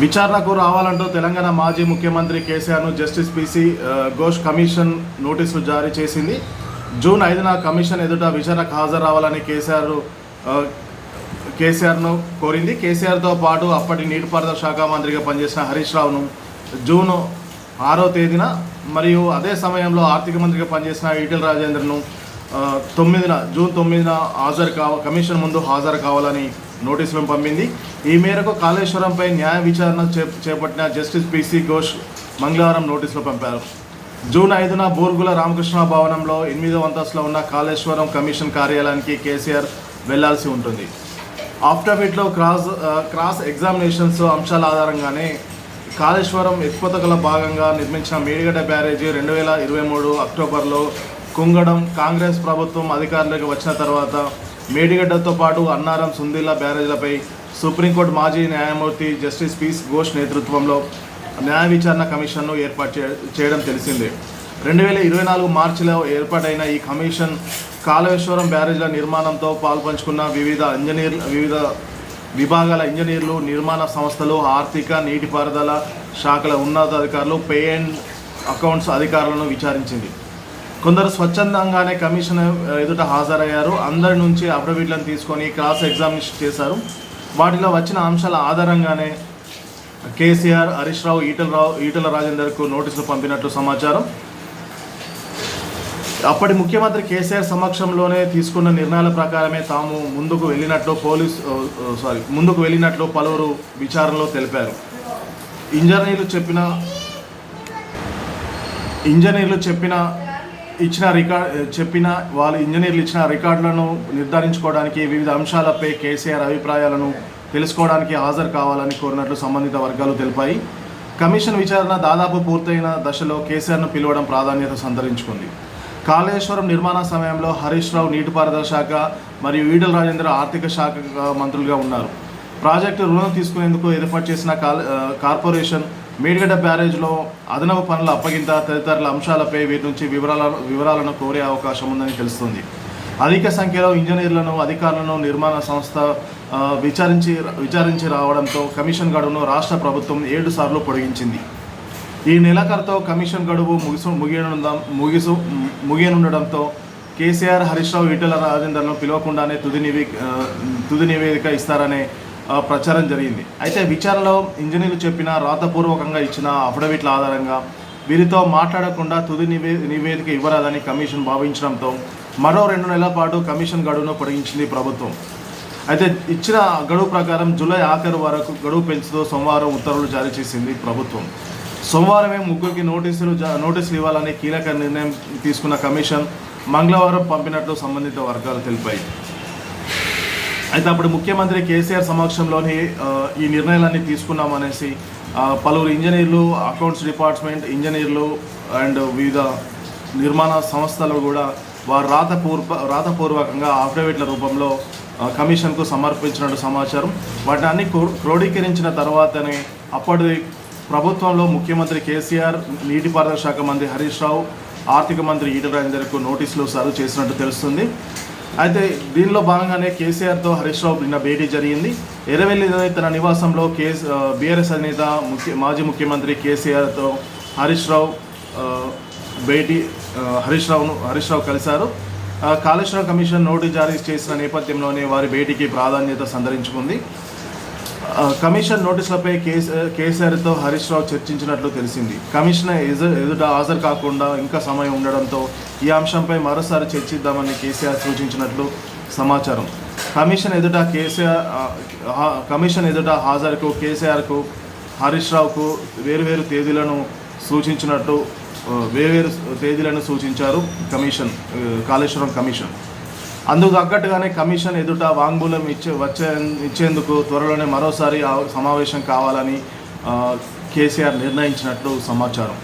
విచారణకు రావాలంటూ తెలంగాణ మాజీ ముఖ్యమంత్రి కేసీఆర్ను జస్టిస్ పిసి ఘోష్ కమిషన్ నోటీసులు జారీ చేసింది. జూన్ ఐదున కమిషన్ ఎదుట విచారణకు హాజరు రావాలని కేసీఆర్ కేసీఆర్ను కోరింది. కేసీఆర్తో పాటు అప్పటి నీటిపారుదల శాఖ మంత్రిగా పనిచేసిన హరీష్ రావును జూన్ ఆరో తేదీన మరియు అదే సమయంలో ఆర్థిక మంత్రిగా పనిచేసిన ఈటెల రాజేంద్రను తొమ్మిదిన జూన్ తొమ్మిదిన హాజరు కావ కమిషన్ ముందు హాజరు కావాలని నోటీసులను పంపింది. ఈ మేరకు కాళేశ్వరంపై న్యాయ విచారణ చే చేపట్టిన జస్టిస్ పిసి ఘోష్ మంగళవారం నోటీసులు పంపారు. జూన్ ఐదున బూర్గుల రామకృష్ణ భవనంలో ఎనిమిదో అంతస్తులో ఉన్న కాళేశ్వరం కమిషన్ కార్యాలయానికి కేసీఆర్ వెళ్ళాల్సి ఉంటుంది. ఆఫ్టర్ఫిట్లో క్రాస్ క్రాస్ ఎగ్జామినేషన్స్ అంశాల ఆధారంగానే కాళేశ్వరం ఎత్తిపోతకల భాగంగా నిర్మించిన మేడిగడ్డ బ్యారేజీ రెండు వేల ఇరవై మూడు అక్టోబర్లో కుంగడం కాంగ్రెస్ ప్రభుత్వం అధికారంలోకి వచ్చిన తర్వాత మేడిగడ్డతో పాటు అన్నారం సుందిల్లా బ్యారేజ్లపై సుప్రీంకోర్టు మాజీ న్యాయమూర్తి జస్టిస్ పీస్ ఘోష్ నేతృత్వంలో న్యాయ విచారణ కమిషన్ను ఏర్పాటు చేయడం తెలిసిందే. రెండు వేల ఇరవై నాలుగు మార్చిలో ఏర్పాటైన ఈ కమిషన్ కాళేశ్వరం బ్యారేజ్ల నిర్మాణంతో పాల్పంచుకున్న వివిధ ఇంజనీర్ వివిధ విభాగాల ఇంజనీర్లు నిర్మాణ సంస్థలు ఆర్థిక నీటిపారుదల శాఖల ఉన్నతాధికారులు పే అండ్ అకౌంట్స్ అధికారులను విచారించింది. కొందరు స్వచ్ఛందంగానే కమిషన్ ఎదుట హాజరయ్యారు. అందరి నుంచి అఫిడవిట్లను తీసుకొని క్రాస్ ఎగ్జామినేషన్ చేశారు. వాటిలో వచ్చిన అంశాల ఆధారంగానే కేసీఆర్ హరీష్ రావు ఈటల రావు ఈటల రాజేందర్కు నోటీసులు పంపినట్లు సమాచారం. అప్పటి ముఖ్యమంత్రి కేసీఆర్ సమక్షంలోనే తీసుకున్న నిర్ణయాల ప్రకారమే తాము ముందుకు వెళ్ళినట్లు పోలీస్ సారీ ముందుకు వెళ్ళినట్లు పలువురు విచారణలో తెలిపారు. ఇంజనీర్లు చెప్పిన ఇంజనీర్లు చెప్పిన ఇచ్చిన రికార్డ్ చెప్పిన వాళ్ళు ఇంజనీర్లు ఇచ్చిన రికార్డులను నిర్ధారించుకోవడానికి వివిధ అంశాలపై కేసీఆర్ అభిప్రాయాలను తెలుసుకోవడానికి హాజరు కావాలని కోరినట్లు సంబంధిత వర్గాలు తెలిపాయి. కమిషన్ విచారణ దాదాపు పూర్తయిన దశలో కేసీఆర్ను పిలవడం ప్రాధాన్యత సంతరించుకుంది. కాళేశ్వరం నిర్మాణ సమయంలో హరీష్ రావు నీటిపారుదల శాఖ మరియు ఈడల రాజేంద్ర ఆర్థిక శాఖ మంత్రులుగా ఉన్నారు. ప్రాజెక్టు రుణం తీసుకునేందుకు ఏర్పాటు చేసిన కాల్ కార్పొరేషన్ మేడిగడ్డ బ్యారేజ్లో అదనపు పనుల అప్పగింత తదితరుల అంశాలపై వీరి నుంచి వివరాల వివరాలను కోరే అవకాశం ఉందని తెలుస్తుంది. అధిక సంఖ్యలో ఇంజనీర్లను అధికారులను నిర్మాణ సంస్థ విచారించి విచారించి రావడంతో కమిషన్ గడువును రాష్ట్ర ప్రభుత్వం ఏడు సార్లు పొడిగించింది. ఈ నెలాఖరుతో కమిషన్ గడువు ముగిసు ముగియనుందాం ముగిసు ముగియనుండడంతో కేసీఆర్ హరీష్ రావు ఈటెల రాజేందర్ను పిలవకుండానే తుది నివే తుది నివేదిక ఇస్తారనే ప్రచారం జరిగింది. అయితే విచారణలో ఇంజనీర్లు చెప్పిన రాతపూర్వకంగా ఇచ్చిన అఫిడవిట్ల ఆధారంగా వీరితో మాట్లాడకుండా తుది నివే నివేదిక ఇవ్వరాదని కమిషన్ భావించడంతో మరో రెండు నెలల పాటు కమిషన్ గడువును పొడిగించింది ప్రభుత్వం. అయితే ఇచ్చిన గడువు ప్రకారం జూలై ఆఖరు వరకు గడువు పెంచుతూ సోమవారం ఉత్తర్వులు జారీ చేసింది ప్రభుత్వం. సోమవారమే ముగ్గురికి నోటీసులు జా- నోటీసులు ఇవ్వాలని కీలక నిర్ణయం తీసుకున్న కమిషన్ మంగళవారం పంపినట్లు సంబంధిత వర్గాలు తెలిపాయి. అయితే అప్పుడు ముఖ్యమంత్రి కేసీఆర్ సమక్షంలోని ఈ నిర్ణయాలన్నీ తీసుకున్నామనేసి పలువురు ఇంజనీర్లు అకౌంట్స్ డిపార్ట్మెంట్ ఇంజనీర్లు అండ్ వివిధ నిర్మాణ సంస్థలు కూడా వారు రాతపూర్వ రాతపూర్వకంగా అఫిడవిట్ల రూపంలో కమిషన్కు సమర్పించినట్టు సమాచారం. వాటిని అన్ని క్రో- క్రోడీకరించిన తర్వాతనే అప్పటి ప్రభుత్వంలో ముఖ్యమంత్రి కేసీఆర్ నీటిపారుదల శాఖ మంత్రి హరీష్ రావు ఆర్థిక మంత్రి ఈటల రాజేందర్కు నోటీసులు సర్వ్ చేసినట్టు తెలుస్తుంది. అయితే దీనిలో భాగంగానే కేసీఆర్తో హరీష్ రావు నిన్న భేటీ జరిగింది. ఎర్రవెల్లి తన నివాసంలో కేస్ బీఆర్ఎస్ అధినేత ముఖ్య మాజీ ముఖ్యమంత్రి కేసీఆర్తో హరీష్ రావు భేటీ హరీష్ రావును హరీష్ రావు కలిశారు. కాళేశ్వరం కమిషన్ నోటీస్ జారీ చేసిన నేపథ్యంలోనే వారి భేటీకి ప్రాధాన్యత సంతరించుకుంది. కమిషన్ నోటీసులపై కేసీ కేసీఆర్తో హరీష్ రావు చర్చించినట్లు తెలిసింది. కమిషన్ ఎదుట హాజరు కాకుండా ఇంకా సమయం ఉండడంతో ఈ అంశంపై మరోసారి చర్చిద్దామని కేసీఆర్ సూచించినట్లు సమాచారం. కమిషన్ ఎదుట కేసీఆర్ కమిషన్ ఎదుట హాజరుకు కేసీఆర్కు హరీష్ రావుకు వేరువేరు తేదీలను సూచించినట్టు వేరువేరు తేదీలను సూచించారు కమిషన్ కాళేశ్వరం కమిషన్. అందుకు తగ్గట్టుగానే కమిషన్ ఎదుట వాంగ్మూలం ఇచ్చే వచ్చే ఇచ్చేందుకు త్వరలోనే మరోసారి సమావేశం కావాలని కేసీఆర్ నిర్ణయించినట్లు సమాచారం.